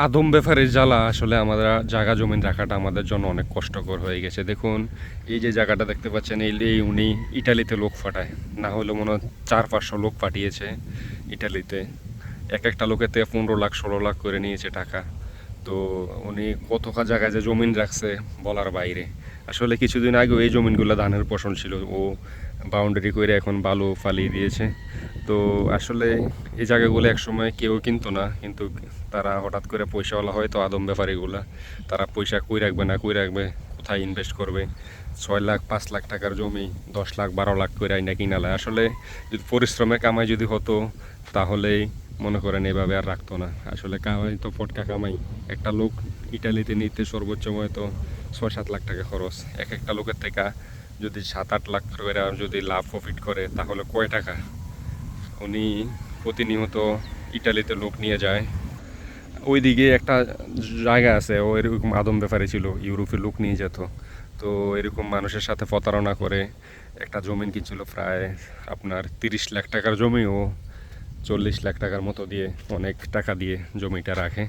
আদম ব্যাপারের জ্বালা আসলে আমাদের জায়গা জমিন রাখাটা আমাদের জন্য অনেক কষ্টকর হয়ে গেছে। দেখুন, এই যে জায়গাটা দেখতে পাচ্ছেন, এই উনি ইটালিতে লোক ফাটায়। না হলে মনে হয় চার, পাঁচশো লোক পাঠিয়েছে ইটালিতে। এক একটা থেকে পনেরো লাখ, ষোলো লাখ করে নিয়েছে টাকা। তো উনি কতটা জায়গায় যে জমিন রাখছে বলার বাইরে। আসলে কিছুদিন আগেও এই জমিনগুলো ধানের ফসল ছিল। ও বাউন্ডারি করে এখন বালু ফালিয়ে দিয়েছে। তো আসলে এই জায়গাগুলো একসময় কেউ কিনতো না, কিন্তু তারা হঠাৎ করে পয়সাওয়ালা হয় তো আদম ব্যাপারীগুলা তারা পয়সা কই রাখবে না কই রাখবে, কোথায় ইনভেস্ট করবে? ছয় লাখ, পাঁচ লাখ টাকার জমি, দশ লাখ, বারো লাখ করে আইনা কিনালে আসলে যদি পরিশ্রমে কামাই যদি হতো তাহলেই মনে করেন এভাবে আর রাখতো না। আসলে কামাই তো পটকা কামাই। একটা লোক ইটালিতে নিতে সর্বোচ্চ হয়তো ছয় সাত লাখ টাকা খরচ। এক একটা লোকের থেকে যদি সাত আট লাখ করে যদি লাভ প্রফিট করে, তাহলে কয় টাকা? উনি প্রতিনিয়ত ইটালিতে লোক নিয়ে যায়। ওইদিকে একটা জায়গা আছে, ও এরকম আদম ব্যাপারে ছিল, ইউরোপে লোক নিয়ে যেত। তো এরকম মানুষের সাথে প্রতারণা করে, একটা জমিন কিনছিল প্রায় আপনার তিরিশ লাখ টাকার জমি, ও চল্লিশ লাখ টাকার মতো দিয়ে অনেক টাকা দিয়ে জমিটা রাখে।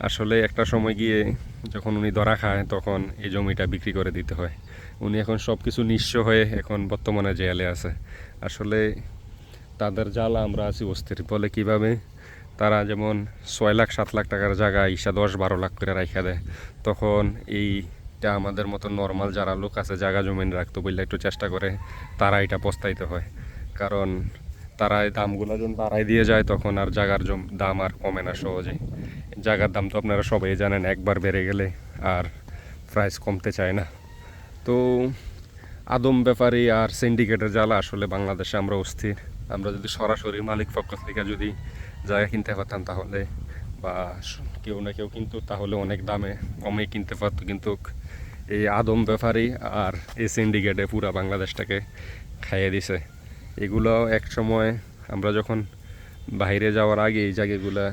আসলে একটা সময় গিয়ে যখন উনি ধরা খায়, তখন এই জমিটা বিক্রি করে দিতে হয়। উনি এখন সব কিছু নিঃস্ব হয়ে এখন বর্তমানে জেলে আছে। আসলে তাদের জ্বালা আমরা আছি অস্থির। বলে কীভাবে? তারা যেমন ছয় লাখ, সাত লাখ টাকার জায়গায় ইসা দশ, বারো লাখ করে রাখা দেয়। তখন এইটা আমাদের মতো নর্মাল যারা লোক আছে, জায়গা জমিন রাখতো বললে একটু চেষ্টা করে, তারা এটা পস্তাইতে হয়। কারণ তারা এই দামগুলো যখন বাড়াই দিয়ে যায়, তখন আর জায়গার দাম আর কমে না সহজে জায়গার দাম তো আপনারা সবাই জানেন, একবার বেড়ে গেলে আর প্রাইস কমতে চায় না। তো আদম ব্যাপারী আর সিন্ডিকেটের জ্বালা আসলে বাংলাদেশে আমরা অস্থির। আমরা যদি সরাসরি মালিক পক্ষ থেকে যদি জায়গা কিনতে পারতাম তাহলে, বা কেউ না কেউ কিন্তু তাহলে অনেক দামে কমে কিনতে পারতো। কিন্তু এই আদম ব্যাপারী আর এই সিন্ডিকেটে পুরা বাংলাদেশটাকে খাইয়ে দিছে। এগুলো এক সময় আমরা যখন বাইরে যাওয়ার আগে এই জায়গাগুলা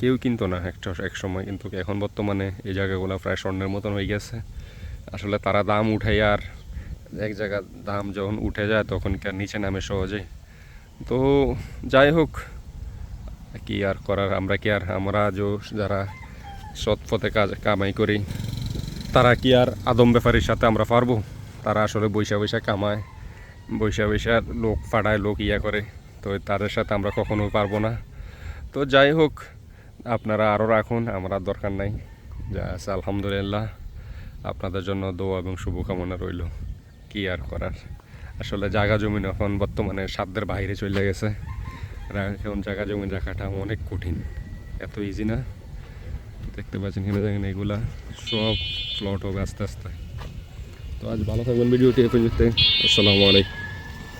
কেউ কিনতো না একটা এক সময় কিন্তু এখন বর্তমানে এই জায়গাগুলো প্রায় স্বর্ণের মতন হয়ে গেছে। আসলে তারা দাম উঠাই আর এক জায়গার দাম যখন উঠে যায় তখন কি আর নিচে নামে সহজে। তো যাই হোক, কি আর করার, আমরা কি আর, আমরা যে যারা সৎ পথে কাজ, কামাই করি, তারা কি আর আদম ব্যাপারীর সাথে আমরা পারব? তারা আসলে বৈশা বৈশা কামায়, বৈশা বৈশা লোক ফাটায়, লোক ইয়া করে। তো তাদের সাথে আমরা কখনোই পারব না। তো যাই হোক আপনারা আরও রাখুন, আমার আর দরকার নাই। যা আছে, আলহামদুলিল্লাহ। আপনাদের জন্য দোয়া এবং শুভকামনা রইল। কি আর করার? আসলে জায়গা জমিন এখন বর্তমানে সাধ্যের বাইরে চলে গেছে। এখন জায়গা জমিন রাখাটা অনেক কঠিন। এত ইজি না। দেখতে পাচ্ছেন কিনা দেখেন এগুলা সব প্লট হবে আস্তে আস্তে। তো আজ ভালো থাকবেন ভিডিওটি এ পর্যন্ত আসসালামু আলাইকুম।